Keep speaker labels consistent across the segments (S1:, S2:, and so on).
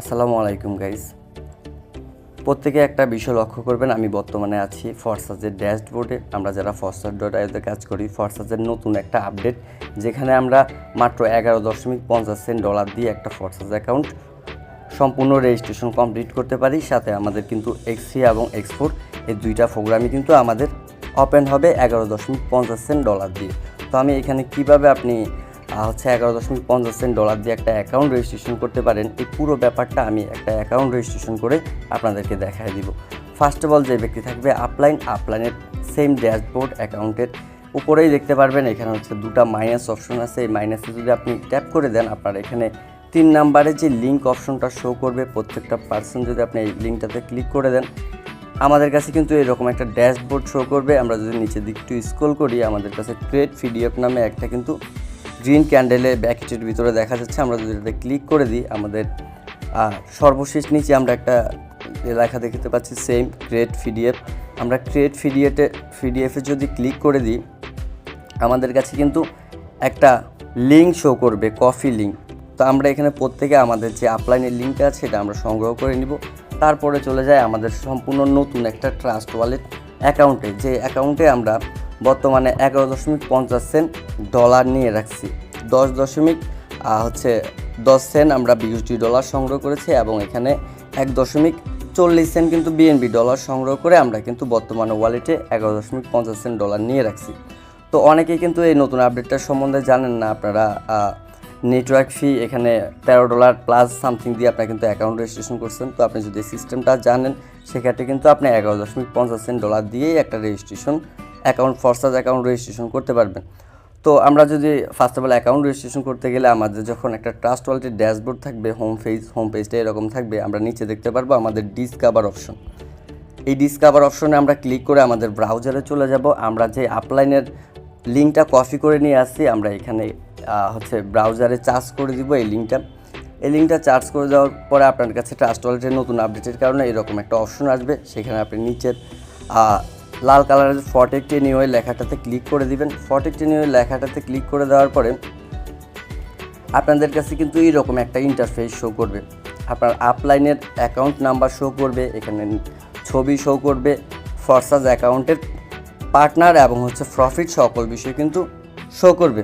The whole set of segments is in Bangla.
S1: আসসালামু আলাইকুম গাইজ প্রত্যেকে একটা বিষয় লক্ষ্য করবেন, আমি বর্তমানে আছি ফরসাজের ড্যাশবোর্ডে আমরা যারা ফরসাজ ডট আইতে কাজ করি ফরসাজের নতুন একটা আপডেট যেখানে আমরা মাত্র এগারো দশমিক পঞ্চাশ সেন্ট ডলার দিয়ে একটা ফরসাজ অ্যাকাউন্ট সম্পূর্ণ রেজিস্ট্রেশন কমপ্লিট করতে পারি। সাথে আমাদের কিন্তু এক্সি এবং এক্সপোর্ট এই দুইটা প্রোগ্রামই কিন্তু আমাদের ওপেন হবে এগারো দশমিক পঞ্চাশ সেন্ট ডলার দিয়ে। তো আমি এখানে কীভাবে আপনি হচ্ছে এগারো দশমিক পঞ্চাশ সেন্ট ডলার দিয়ে একটা অ্যাকাউন্ট রেজিস্ট্রেশন করতে পারেন। এই পুরো ব্যাপারটা আমি একটা অ্যাকাউন্ট রেজিস্ট্রেশন করে আপনাদেরকে দেখায় দিব। ফার্স্ট অফ অল যে ব্যক্তি থাকবে আপলাইন আপলাইনের সেম ড্যাশবোর্ড অ্যাকাউন্টের উপরেই দেখতে পারবেন। এখানে হচ্ছে দুটা মাইনাস অপশন আছে। এই মাইনাসে যদি আপনি ট্যাপ করে দেন, আপনার এখানে তিন নাম্বারে যে লিঙ্ক অপশনটা শো করবে, প্রত্যেকটা পার্সন যদি আপনি এই লিঙ্কটাতে ক্লিক করে দেন, আমাদের কাছে কিন্তু এরকম একটা ড্যাশবোর্ড শো করবে। আমরা যদি নিচের দিক একটু স্ক্রল করি, আমাদের কাছে ক্রিয়েট পিডিএফ নামে একটা কিন্তু গ্রিন ক্যান্ডেলে ব্যাকেটের ভিতরে দেখা যাচ্ছে, আমরা যদি এটাতে ক্লিক করে দিই, আমাদের সর্বশেষ নিচে আমরা একটা লেখা দেখতে পাচ্ছি সেম ক্রিয়েট পিডিএফ আমরা ক্রিয়েট পিডিএফে পিডিএফে যদি ক্লিক করে দিই, আমাদের কাছে কিন্তু একটা লিঙ্ক শো করবে কফি লিঙ্ক তো আমরা এখানে প্রত্যেকে আমাদের যে আপলাইনের লিঙ্কটা আছে, সেটা আমরা সংগ্রহ করে নিব। তারপরে চলে যায় আমাদের সম্পূর্ণ নতুন একটা ট্রাস্ট ওয়ালেট অ্যাকাউন্টে যে অ্যাকাউন্টে আমরা বর্তমানে এগারো দশমিক পঞ্চাশ সেন্ট ডলার নিয়ে রাখছি। দশ দশমিক হচ্ছে দশ সেন্ট আমরা বিউসডি ডলার সংগ্রহ করেছি এবং এখানে এক দশমিক চল্লিশ সেন্ট কিন্তু বিএনবি ডলার সংগ্রহ করে আমরা কিন্তু বর্তমানে ওয়ালেটে এগারো দশমিক পঞ্চাশ সেন্ট ডলার নিয়ে রাখছি। তো অনেকেই কিন্তু এই নতুন আপডেটটার সম্বন্ধে জানেন না, আপনারা নেটওয়ার্ক ফি এখানে তেরো ডলার প্লাস সামথিং দিয়ে আপনারা কিন্তু অ্যাকাউন্ট রেজিস্ট্রেশন করছেন। তো আপনি যদি সিস্টেমটা জানেন, সেক্ষেত্রে কিন্তু আপনি এগারো দশমিক পঞ্চাশ সেন্ট ডলার দিয়েই একটা রেজিস্ট্রেশন অ্যাকাউন্ট ফরসাজ অ্যাকাউন্ট রেজিস্ট্রেশন করতে পারবেন। তো আমরা যদি first of all account registration করতে গেলে আমাদের যখন একটা ট্রাস্ট ওয়ালেটের ড্যাশবোর্ড থাকবে হোম পেজ হোম পেজটা এরকম থাকবে, আমরা নিচে দেখতে পারব আমাদের ডিসকাভার অপশন এই ডিসকাভার অপশনে আমরা ক্লিক করে আমাদের ব্রাউজারে চলে যাব। আমরা যে আপলাইনের লিঙ্কটা কপি করে নিয়ে আসছি, আমরা এখানে হচ্ছে ব্রাউজারে চার্জ করে দিব এই লিঙ্কটা এই লিঙ্কটা চার্জ করে দেওয়ার পরে আপনার কাছে ট্রাস্ট ওয়ালেটের নতুন আপডেটের কারণে এরকম একটা অপশন আসবে। সেখানে আপনি নিচের লাল কালারের ফটেক ওই লেখাটাতে ক্লিক করে দিবেন। ফটেক টেনিওয়ে লেখাটাতে ক্লিক করে দেওয়ার পরে আপনাদের কাছে কিন্তু এইরকম একটা ইন্টারফেস শো করবে। আপনার আপলাইনের অ্যাকাউন্ট নাম্বার শো করবে, এখানে ছবি শো করবে ফরসাজ অ্যাকাউন্টের পার্টনার এবং হচ্ছে প্রফিট সকল বিষয় কিন্তু শো করবে।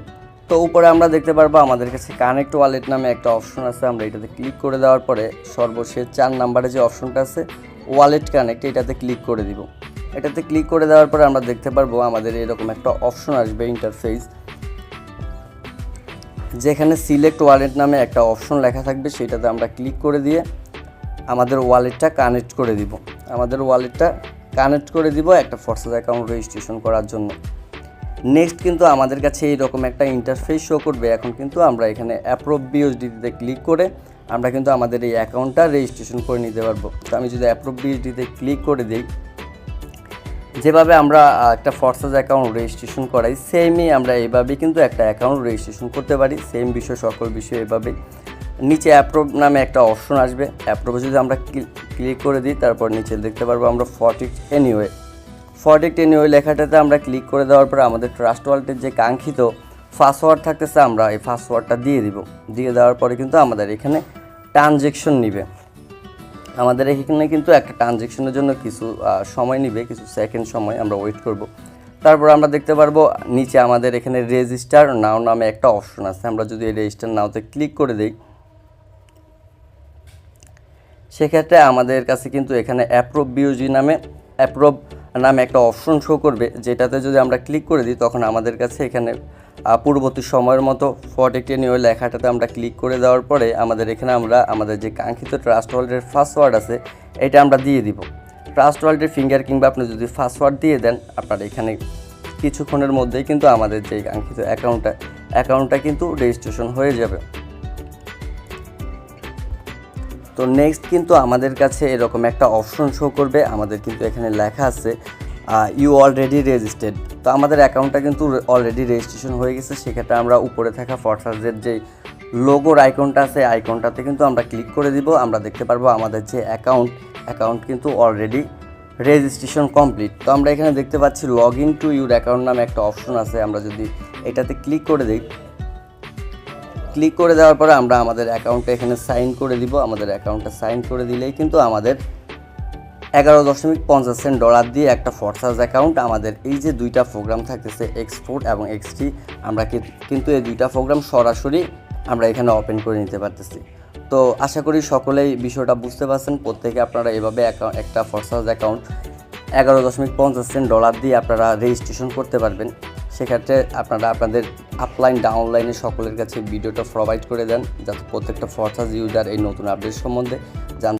S1: তো উপরে আমরা দেখতে পারব আমাদের কাছে কানেক্ট ওয়ালেট নামে একটা অপশন আছে, আমরা এটাতে ক্লিক করে দেওয়ার পরে সর্বশেষ চার নাম্বারে যে অপশনটা আছে ওয়ালেট কানেক্ট এটাতে ক্লিক করে দিব। এটাতে ক্লিক করে দেওয়ার পরে আমরা দেখতে পারব আমাদের এরকম একটা অপশন আসবে ইন্টারফেস যেখানে সিলেক্ট ওয়ালেট নামে একটা অপশন লেখা থাকবে, সেটাতে আমরা ক্লিক করে দিয়ে আমাদের ওয়ালেটটা কানেক্ট করে দিব। আমাদের ওয়ালেটটা কানেক্ট করে দিব একটা ফরসাজ অ্যাকাউন্ট রেজিস্ট্রেশন করার জন্য। নেক্সট কিন্তু আমাদের কাছে এইরকম একটা ইন্টারফেস শো করবে। এখন কিন্তু আমরা এখানে অ্যাপ্রোভ বিএসডিতে ক্লিক করে আমরা কিন্তু আমাদের এই অ্যাকাউন্টটা রেজিস্ট্রেশন করে নিতে পারব। তো আমি যদি অ্যাপ্রোভ বিএসডিতে ক্লিক করে দিই যেভাবে আমরা একটা ফরসাজ অ্যাকাউন্ট রেজিস্ট্রেশন করাই সেমই আমরা এইভাবেই কিন্তু একটা অ্যাকাউন্ট রেজিস্ট্রেশন করতে পারি সেম বিষয়, সকল বিষয় এভাবেই। নিচে অ্যাপ্রোভ নামে একটা অপশন আসবে অ্যাপ্রোভে যদি আমরা ক্লিক করে দিই, তারপর নিচে দেখতে পারব আমরা ফটিক এনিওয়ে ফটিক এনিওয়ে লেখাটাতে আমরা ক্লিক করে দেওয়ার পরে আমাদের ট্রাস্ট ওয়ালেটের যে কাঙ্ক্ষিত পাসওয়ার্ড থাকতেছে, আমরা এই পাসওয়ার্ডটা দিয়ে দিব। দিয়ে দেওয়ার পরে কিন্তু আমাদের এখানে ট্রানজেকশন নিবে। আমাদের এখানে কিন্তু একটা ট্রানজেকশনের জন্য কিছু সময় নিবে, কিছু সেকেন্ড সময় আমরা ওয়েট করব। তারপর আমরা দেখতে পারব নিচে আমাদের এখানে রেজিস্টার নাও নামে একটা অপশন আছে। আমরা যদি এই রেজিস্টার নাওতে ক্লিক করে দিই, সেক্ষেত্রে আমাদের কাছে কিন্তু এখানে অ্যাপ্রোভ বিওজি নামে অ্যাপ্রোভ নামে একটা অপশন শো করবে। যেটাতে যদি আমরা ক্লিক করে দিই, তখন আমাদের কাছে এখানে পূর্ববর্তী সময়ের মতো ফটেকটে নিয়ে লেখাটাতে আমরা ক্লিক করে দেওয়ার পরে আমাদের এখানে আমরা, আমাদের যে কাঙ্ক্ষিত ট্রাস্ট ওয়ালেটের পাসওয়ার্ড আছে, এটা আমরা দিয়ে দিব। ট্রাস্ট ওয়ালেটের ফিঙ্গার কিংবা আপনি যদি পাসওয়ার্ড দিয়ে দেন, আপনার এখানে কিছুক্ষণের মধ্যেই কিন্তু আমাদের যে কাঙ্ক্ষিত অ্যাকাউন্টটা অ্যাকাউন্টটা কিন্তু রেজিস্ট্রেশন হয়ে যাবে। তো নেক্সট কিন্তু আমাদের কাছে এরকম একটা অপশন শো করবে। আমাদের কিন্তু এখানে লেখা আছে ইউ অলরেডি রেজিস্টার্ড তো আমাদের অ্যাকাউন্টটা কিন্তু অলরেডি রেজিস্ট্রেশন হয়ে গেছে, সেক্ষেত্রে আমরা উপরে থাকা ফরসাজের যে লোগোর আইকনটা আছে আইকনটাতে কিন্তু আমরা ক্লিক করে দিব। আমরা দেখতে পারব আমাদের যে অ্যাকাউন্ট অ্যাকাউন্ট কিন্তু অলরেডি রেজিস্ট্রেশন কমপ্লিট তো আমরা এখানে দেখতে পাচ্ছি log in to your account নামে একটা অপশন আছে। আমরা যদি এটাতে ক্লিক করে দিই ক্লিক করে দেওয়ার পরে আমরা আমাদের অ্যাকাউন্টটা এখানে সাইন করে দিব। আমাদের অ্যাকাউন্টটা সাইন করে দিলেই কিন্তু আমাদের এগারো দশমিক পঞ্চাশ সেন্ট ডলার দিয়ে একটা ফরসাস অ্যাকাউন্ট আমাদের এই যে দুইটা প্রোগ্রাম থাকতেছে এক্সপোর্ট এবং এক্সটি আমরা কিন্তু এই দুইটা প্রোগ্রাম সরাসরি আমরা এখানে ওপেন করে নিতে পারতেছি। তো আশা করি সকলেই বিষয়টা বুঝতে পারছেন। প্রত্যেকে আপনারা এভাবে একটা ফরসাস অ্যাকাউন্ট এগারো দশমিক পঞ্চাশ সেন্ট ডলার দিয়ে আপনারা রেজিস্ট্রেশন করতে পারবেন। সেক্ষেত্রে আপনারা আপনাদের আপলাইন ডাউনলাইনে সকলের কাছে ভিডিওটা প্রোভাইড করে দেন। যাতে প্রত্যেকটা ফরসাস ইউজার এই নতুন আপডেট সম্বন্ধে জানতে